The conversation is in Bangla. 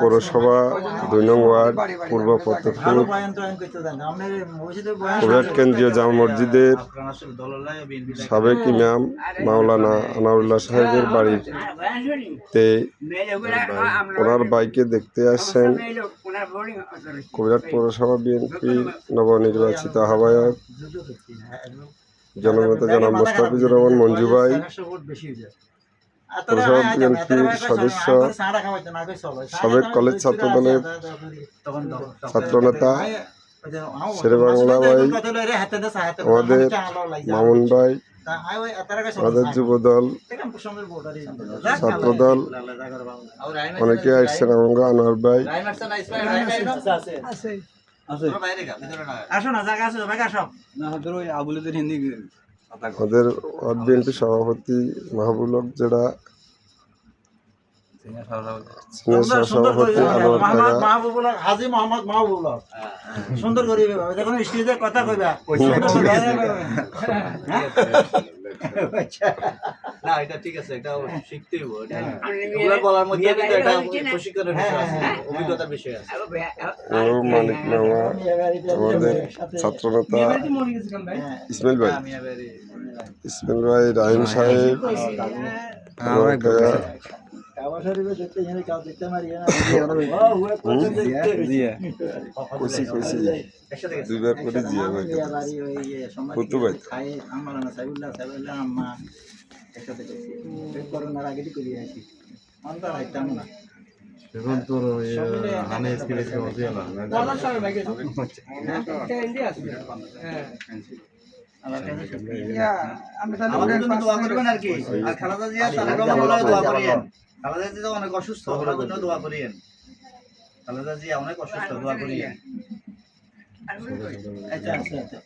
পৌরসভা দুই নং ওয়ার্ড পূর্ব কেন্দ্রীয় জামা মসজিদের সাবেক ইমাম মাওলানা আনাউল্লাহ সাহেবের বাড়িতে ওনার বাইকে দেখতে আসছেন। কুমিরাট পৌরসভা বিএনপির নবনির্বাচিত আহ্বায়ক। জননেতা জনাব মোস্তাফিজুর রহমান মঞ্জু ভাই সদস্য, সাবেক কলেজ ছাত্র দলের ছাত্রনেতা শেরেবাংলা ভাই, আমাদের মামুন ভাই আমাদের যুব দল ছাত্র দল অনেকে আসছেন আমরা আনোয়ার ভাই হিন্দি বিএনপি সভাপতি মাহবুল হক যেটা সুন্দর করে স্টেজে কথা কইবা। না এটা ঠিক আছে এটা শিখতেই এটা বলার মধ্যে কিন্তু এটা প্রশিক্ষণের বিষয় আছে অভিজ্ঞতার বিষয় আছে। ও মানিক মামা আমাদের ছাত্রনেতা ইসমাইল ভাই। ইসমাইল ভাই রাহিম সাহেব। কইছি কইছি। দুইবার করে জিয়া ভাই। ফুতু ভাই। এখন তোর ওই হানে স্কিল দিয়ে না আমাদের জন্য দোয়া করবেন আর কি। আর খালেদা জিয়া তারেক দোয়া করিয়েন। খালেদা জিয়া অনেক অসুস্থ ওনার জন্য দোয়া করিয়েন। খালেদা জিয়া অনেক অসুস্থ দোয়া করিয়েন। আচ্ছা আচ্ছা।